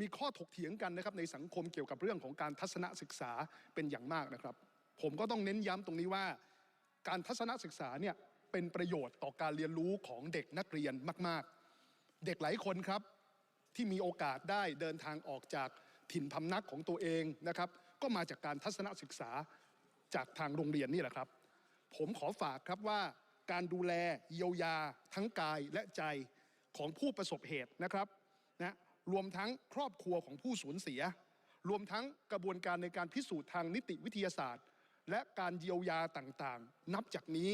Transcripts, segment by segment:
มีข้อถกเถียงกันนะครับในสังคมเกี่ยวกับเรื่องของการทัศนศึกษาเป็นอย่างมากนะครับ ผมก็ต้องเน้นย้ำตรงนี้ว่า การทัศนศึกษาเนี่ยเป็นประโยชน์ต่อการเรียนรู้ของเด็กนักเรียนมาก ๆ เด็กหลายคนครับที่มีโอกาสได้เดินทางออกจากถิ่นพำนักของตัวเองนะครับ ก็มาจากการทัศนศึกษาจากทางโรงเรียนนี่แหละครับ ผมขอฝากครับว่าการดูแลเยียวยาทั้งกายและใจของผู้ประสบเหตุนะครับนะ รวมทั้งครอบครัวของผู้สูญเสีย รวมทั้งกระบวนการในการพิสูจน์ทางนิติวิทยาศาสตร์ และการเยียวยาต่างๆ นับจากนี้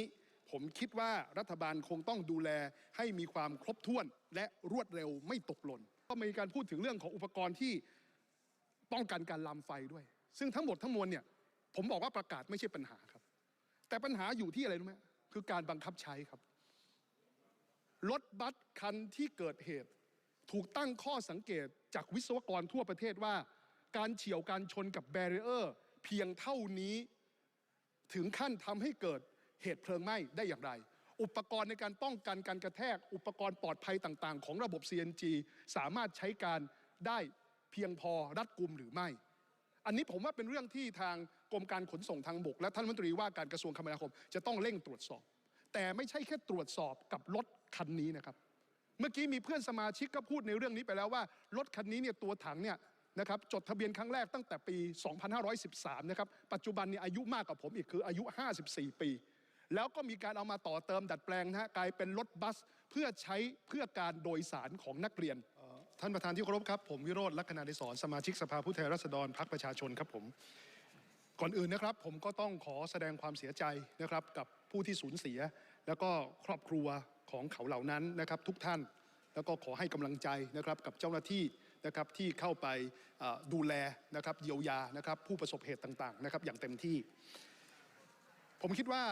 ผมคิดว่ารัฐบาลคงต้องดูแลให้มีความครบถ้วนและรวดเร็วไม่ตกหล่นก็มีการพูดถึงเรื่องของอุปกรณ์ที่ป้องกันการลามไฟด้วย ซึ่งทั้งหมดทั้งมวลเนี่ยผมบอกว่าประกาศไม่ใช่ปัญหาครับ แต่ปัญหาอยู่ที่อะไรรู้ไหมคือการบังคับใช้ครับรถบัสคันที่เกิดเหตุ ถูกตั้งข้อสังเกตจากวิศวกรทั่วประเทศว่า การเฉียวการชนกับแบเรียร์เพียงเท่านี้ถึงขั้นทำให้เกิดเหตุเพลิงไหม้ได้อย่างไร อุปกรณ์ในการป้องกันการกระแทก อุปกรณ์ปลอดภัยต่าง ๆ ของระบบ CNG สามารถใช้การได้เพียงพอรัดกุมหรือไม่ อันนี้ผมว่าเป็นเรื่องที่ทางกรมการขนส่งทางบก และท่านรัฐมนตรีว่าการกระทรวงคมนาคม จะต้องเร่งตรวจสอบ แต่ไม่ใช่แค่ตรวจสอบกับรถคันนี้นะครับ เมื่อกี้มีเพื่อนสมาชิกก็พูดในเรื่องนี้ไปแล้วว่ารถคันนี้เนี่ยตัวถังเนี่ยนะครับจดทะเบียนครั้งแรกตั้งแต่ปี 2513 นะครับ ปัจจุบันเนี่ยอายุมากกว่าผมอีกคืออายุ 54 ปี แล้วก็มีการเอามาต่อเติมดัดแปลงนะฮะกลายเป็นรถบัสเพื่อใช้เพื่อการโดยสารของนักเรียน ท่านประธานที่เคารพครับ ผมวิโรธลักษณะดิศรสมาชิกสภาผู้แทนราษฎรพรรคประชาชนครับผม ก่อนอื่นนะครับ ผมก็ต้องขอแสดงความเสียใจนะครับกับผู้ที่สูญเสีย แล้วก็ครอบครัว ของเขาเหล่านั้นนะครับทุกท่าน แล้วก็ขอให้กำลังใจนะครับกับเจ้าหน้าที่นะครับที่เข้าไปดูแลนะครับเยียวยานะครับผู้ประสบเหตุต่างๆนะครับอย่างเต็มที่ ผมคิดว่า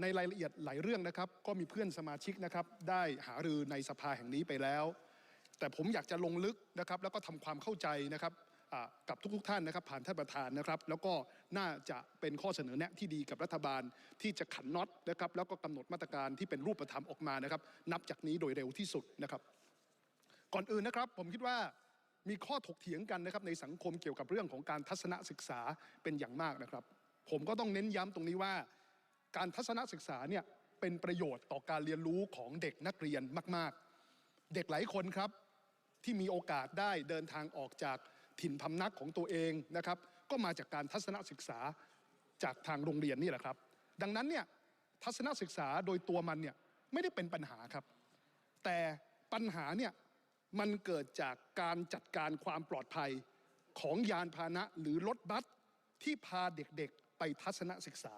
ในรายละเอียดหลายเรื่องนะครับ ก็มีเพื่อนสมาชิกนะครับได้หารือในสภาแห่งนี้ไปแล้ว แต่ผมอยากจะลงลึกนะครับแล้วก็ทำความเข้าใจนะครับ กับทุกๆท่านนะครับ ผ่านท่านประธานนะครับ แล้วก็น่าจะเป็นข้อเสนอแนะที่ดีกับรัฐบาลที่จะขันน็อตนะครับ แล้วก็กำหนดมาตรการที่เป็นรูปธรรมออกมานะครับ นับจากนี้โดยเร็วที่สุดนะครับ ก่อนอื่นนะครับ ผมคิดว่ามีข้อถกเถียงกันนะครับในสังคมเกี่ยวกับเรื่องของการทัศนศึกษาเป็นอย่างมากนะครับ ผมก็ต้องเน้นย้ำตรงนี้ว่า การทัศนศึกษาเนี่ยเป็นประโยชน์ต่อการเรียนรู้ของเด็กนักเรียนมาก ๆ เด็กหลายคนครับที่มีโอกาสได้เดินทางออกจาก ถิ่นพำนักของตัวเองนะครับก็มาจากการทัศนศึกษาจากทางโรงเรียนนี่แหละครับ ดังนั้นเนี่ยทัศนศึกษาโดยตัวมันเนี่ยไม่ได้เป็นปัญหาครับ แต่ปัญหาเนี่ยมันเกิดจากการจัดการความปลอดภัยของยานพาหนะหรือรถบัสที่พาเด็กๆไปทัศนศึกษา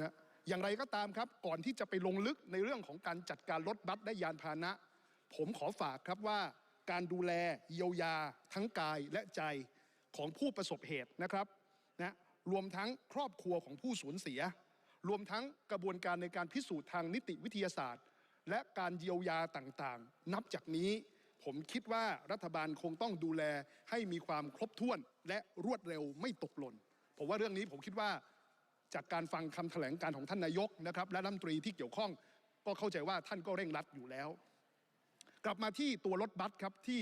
นะอย่างไรก็ตามครับ ก่อนที่จะไปลงลึกในเรื่องของการจัดการรถบัสและยานพาหนะ ผมขอฝากครับว่า การดูแลเยียวยาทั้งกายและใจของผู้ประสบเหตุนะครับนะรวมทั้งครอบครัวของผู้สูญเสีย รวมทั้งกระบวนการในการพิสูจน์ทางนิติวิทยาศาสตร์ และการเยียวยาต่างๆ นับจากนี้ผมคิดว่ารัฐบาลคงต้องดูแลให้มีความครบถ้วนและรวดเร็วไม่ตกหล่นผมว่าเรื่องนี้ผมคิดว่าจากการฟังคำแถลงการของท่านนายกนะครับและรัฐมนตรีที่เกี่ยวข้อง ก็เข้าใจว่าท่านก็เร่งรัดอยู่แล้ว กลับมาที่ตัวรถบัสครับที่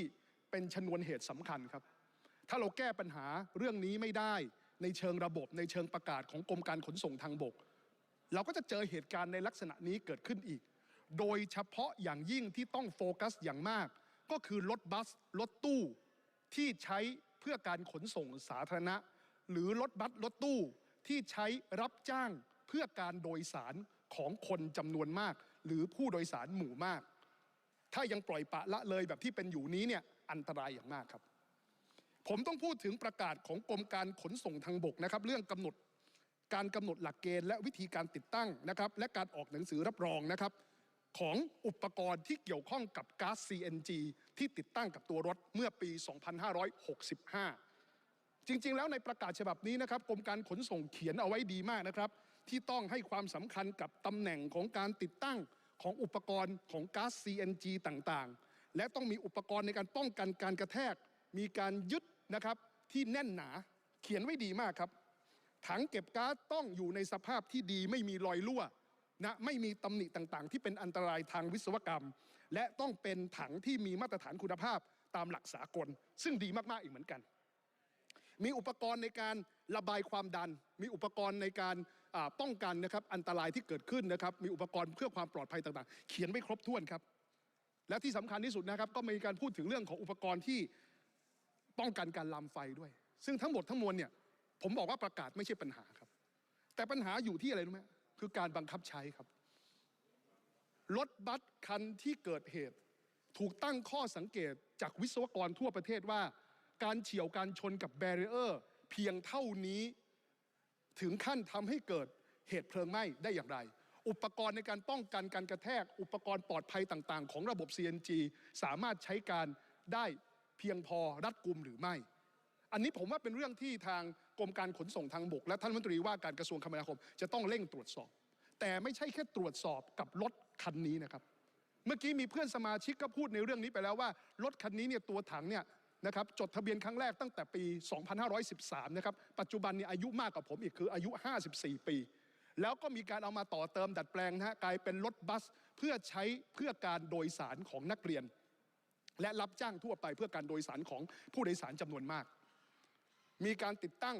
เป็นชนวนเหตุสำคัญครับ ถ้าเราแก้ปัญหาเรื่องนี้ไม่ได้ในเชิงระบบ ในเชิงประกาศของกรมการขนส่งทางบก เราก็จะเจอเหตุการณ์ในลักษณะนี้เกิดขึ้นอีก โดยเฉพาะอย่างยิ่งที่ต้องโฟกัสอย่างมาก ก็คือรถบัสรถตู้ที่ใช้เพื่อการขนส่งสาธารณะ หรือรถบัสรถตู้ที่ใช้รับจ้างเพื่อการโดยสารของคนจำนวนมาก หรือผู้โดยสารหมู่มาก ถ้ายังปล่อยปะละเลยแบบที่เป็นอยู่นี้เนี่ยอันตรายอย่างมากครับ ผมต้องพูดถึงประกาศของกรมการขนส่งทางบกนะครับเรื่องกำหนดการกำหนดหลักเกณฑ์และวิธีการติดตั้งนะครับและการออกหนังสือรับรองนะครับของอุปกรณ์ที่เกี่ยวข้องกับก๊าซ CNG ที่ติดตั้งกับตัวรถเมื่อปี 2565 จริงๆ แล้วในประกาศฉบับนี้นะครับกรมการขนส่งเขียนเอาไว้ดีมากนะครับ ที่ต้องให้ความสำคัญกับตำแหน่งของการติดตั้ง ของอุปกรณ์ของก๊าซ CNG ต่างๆ และต้องมีอุปกรณ์ในการป้องกันการกระแทก มีการยึดนะครับที่แน่นหนาเขียนไว้ดีมากครับถังเก็บก๊าซต้องอยู่ในสภาพที่ดีไม่มีรอยรั่วนะไม่มีตำหนิต่างๆ ที่เป็นอันตรายทางวิศวกรรม และต้องเป็นถังที่มีมาตรฐานคุณภาพตามหลักสากล ซึ่งดีมากๆอีกเหมือนกัน มีอุปกรณ์ในการระบายความดัน มีอุปกรณ์ในการ ป้องกันนะครับอันตรายที่เกิดขึ้นนะครับมีอุปกรณ์เพื่อความปลอดภัยต่างๆ เขียนไม่ครบถ้วนครับและที่สำคัญที่สุดนะครับก็มีการพูดถึงเรื่องของอุปกรณ์ที่ป้องกันการลามไฟด้วย ซึ่งทั้งหมดทั้งมวลเนี่ยผมบอกว่าประกาศไม่ใช่ปัญหาครับ แต่ปัญหาอยู่ที่อะไรรู้ไหมคือการบังคับใช้ครับรถบัสคันที่เกิดเหตุ ถูกตั้งข้อสังเกตจากวิศวกรทั่วประเทศว่า การเฉียวการชนกับแบเรอร์เพียงเท่านี้ ถึงขั้นทำให้เกิดเหตุเพลิงไหม้ได้อย่างไร อุปกรณ์ในการป้องกันการกระแทก อุปกรณ์ปลอดภัยต่างๆ ของระบบ CNG สามารถใช้การได้เพียงพอรัดกุมหรือไม่ อันนี้ผมว่าเป็นเรื่องที่ทางกรมการขนส่งทางบก และท่านรัฐมนตรีว่าการกระทรวงคมนาคม จะต้องเร่งตรวจสอบ แต่ไม่ใช่แค่ตรวจสอบกับรถคันนี้นะครับ เมื่อกี้มีเพื่อนสมาชิกก็พูดในเรื่องนี้ไปแล้วว่ารถคันนี้เนี่ยตัวถังเนี่ย นะครับจดทะเบียนครั้งแรกตั้งแต่ปี 2513 นะครับ ปัจจุบันเนี่ยอายุมากกว่าผมอีกคืออายุ 54 ปี แล้วก็มีการเอามาต่อเติมดัดแปลงนะฮะกลายเป็นรถบัสเพื่อใช้เพื่อการโดยสารของนักเรียน และรับจ้างทั่วไปเพื่อการโดยสารของผู้โดยสารจำนวนมาก มีการติดตั้ง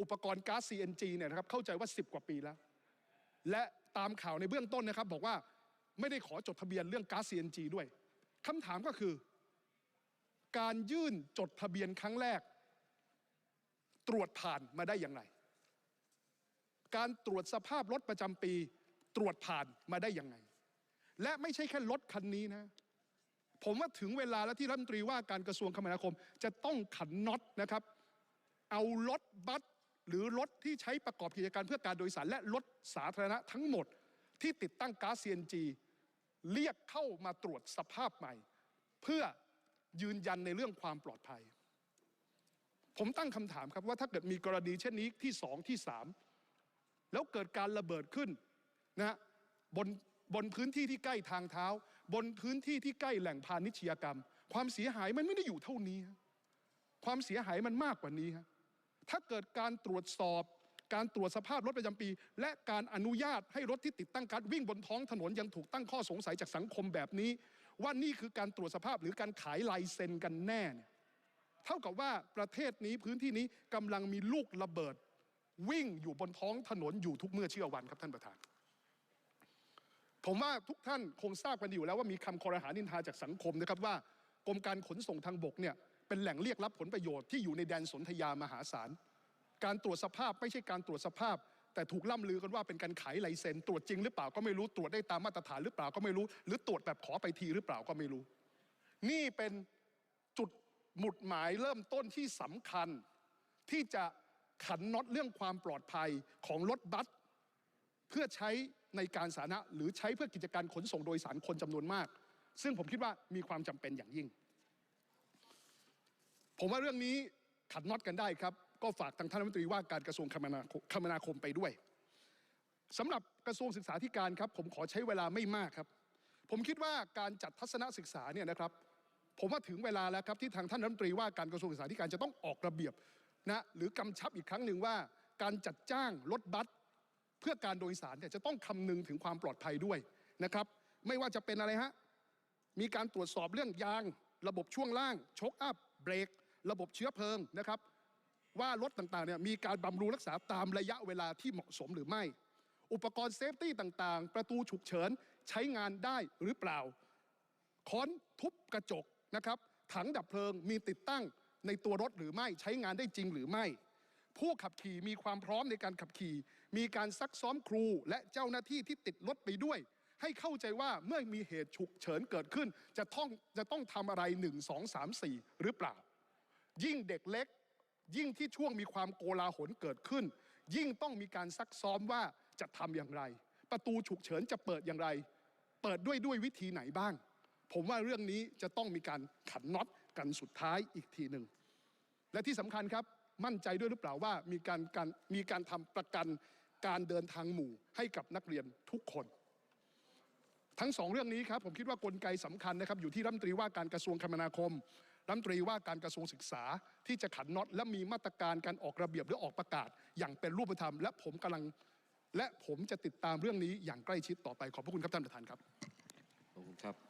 อุปกรณ์ก๊าซ CNG เนี่ยนะครับเข้าใจว่า 10 กว่าปีแล้ว และตามข่าวในเบื้องต้นนะครับบอกว่าไม่ได้ขอจดทะเบียนเรื่องก๊าซ CNG ด้วยคำถามก็คือ การยื่นจดทะเบียนครั้งแรก ตรวจผ่านมาได้อย่างไร การตรวจสภาพรถประจำปี ตรวจผ่านมาได้อยังไงและไม่ใช่แค่รถคันนี้นะ ผมว่าถึงเวลาแล้วที่รัฐมนตรีว่าการกระทรวงคมนาคม จะต้องขันน็อตนะครับ เอารถบัสหรือรถที่ใช้ประกอบกิจการเพื่อการโดยสารและรถสาธารณะทั้งหมด ที่ติดตั้งก๊าซ CNG เรียกเข้ามาตรวจสภาพใหม่ เพื่อ ยืนยันในเรื่องความปลอดภัย ผมตั้งคำถามครับว่าถ้าเกิดมีกรณีเช่นนี้ที่สองที่สามแล้วเกิดการระเบิดขึ้นนะบนบนพื้นที่ที่ใกล้ทางเท้า บนพื้นที่ที่ใกล้แหล่งพาณิชยกรรม ความเสียหายมันไม่ได้อยู่เท่านี้ ความเสียหายมันมากกว่านี้ฮะถ้าเกิดการตรวจสอบ การตรวจสภาพรถประจำปี และการอนุญาตให้รถที่ติดตั้งการดวิ่งบนท้องถนนยังถูกตั้งข้อสงสัยจากสังคมแบบนี้ ว่านี่คือการตรวจสภาพหรือการขายลายเซ็นกันแน่เนี่ยเท่ากับว่าประเทศนี้พื้นที่นี้กำลังมีลูกระเบิด วิ่งอยู่บนท้องถนนอยู่ทุกเมื่อเชื่อวันครับท่านประธาน ผมว่าทุกท่านคงทราบกันอยู่แล้วว่ามีคำคอรหานินทาจากสังคมนะครับว่ากรมการขนส่งทางบกเนี่ยเป็นแหล่งเรียกรับผลประโยชน์ที่อยู่ในแดนสนธยามหาศาลการตรวจสภาพไม่ใช่การตรวจสภาพ แต่ถูกล่ำลือกันว่าเป็นการขายไลเซนตรวจจริงหรือเปล่าก็ไม่รู้ตรวจได้ตามมาตรฐานหรือเปล่าก็ไม่รู้ หรือตรวจแบบขอไปทีหรือเปล่าก็ไม่รู้ นี่เป็นจุดหมุดหมายเริ่มต้นที่สำคัญ ที่จะขันน็อตเรื่องความปลอดภัยของรถบัสเพื่อใช้ในการสาธารณะหรือใช้เพื่อกิจการขนส่งโดยสารคนจำนวนมาก ซึ่งผมคิดว่ามีความจำเป็นอย่างยิ่ง ผมว่าเรื่องนี้ขัดน็อตกันได้ครับ ก็ฝากทางท่านรัฐมนตรีว่าการกระทรวงคมนาคมคมนาคมไปด้วยสำหรับกระทรวงศึกษาธิการครับ ผมขอใช้เวลาไม่มากครับ ผมคิดว่าการจัดทัศนศึกษาเนี่ยนะครับ ผมว่าถึงเวลาแล้วครับที่ทางท่านรัฐมนตรีว่าการกระทรวงศึกษาธิการจะต้องออกระเบียบนะหรือกำชับอีกครั้งหนึ่งว่า การจัดจ้างรถบัสเพื่อการโดยสารเนี่ยจะต้องคำนึงถึงความปลอดภัยด้วยนะครับ ไม่ว่าจะเป็นอะไรฮะมีการตรวจสอบเรื่องยาง ระบบช่วงล่างชกอัพเบรก ระบบเชื้อเพลิงนะครับ ว่ารถต่างๆเนี่ยมีการบำรุงรักษาตามระยะเวลาที่เหมาะสมหรือไม่ อุปกรณ์เซฟตี้ต่างๆ ประตูฉุกเฉินใช้งานได้หรือเปล่า ค้อนทุบกระจกนะครับถังดับเพลิงมีติดตั้งในตัวรถหรือไม่ใช้งานได้จริงหรือไม่ ผู้ขับขี่มีความพร้อมในการขับขี่ มีการซักซ้อมครูและเจ้าหน้าที่ที่ติดรถไปด้วย ให้เข้าใจว่าเมื่อมีเหตุฉุกเฉินเกิดขึ้น จะต้องจะต้องทำอะไร 1 2 3 4 หรือเปล่า ยิ่งเด็กเล็ก ยิ่งที่ช่วงมีความโกลาหลเกิดขึ้น ยิ่งต้องมีการซักซ้อมว่าจะทำอย่างไร ประตูฉุกเฉินจะเปิดอย่างไร เปิดด้วยด้วยวิธีไหนบ้าง ผมว่าเรื่องนี้จะต้องมีการขันน็อตกันสุดท้ายอีกทีหนึ่งและที่สำคัญครับมั่นใจด้วยหรือเปล่าว่ามีการการมีการทำประกันการเดินทางหมู่ให้กับนักเรียนทุกคน ทั้งสองเรื่องนี้ครับผมคิดว่ากลไกสำคัญนะครับอยู่ที่รัฐมนตรีว่าการกระทรวงคมนาคม รัฐมนตรีว่าการกระทรวงศึกษาที่จะขันน็อตและมีมาตรการการออกระเบียบหรือออกประกาศ อย่างเป็นรูปธรรม และผมกำลังและผมจะติดตามเรื่องนี้อย่างใกล้ชิดต่อไปขอบพระคุณครับท่านประธานครับขอบคุณครับ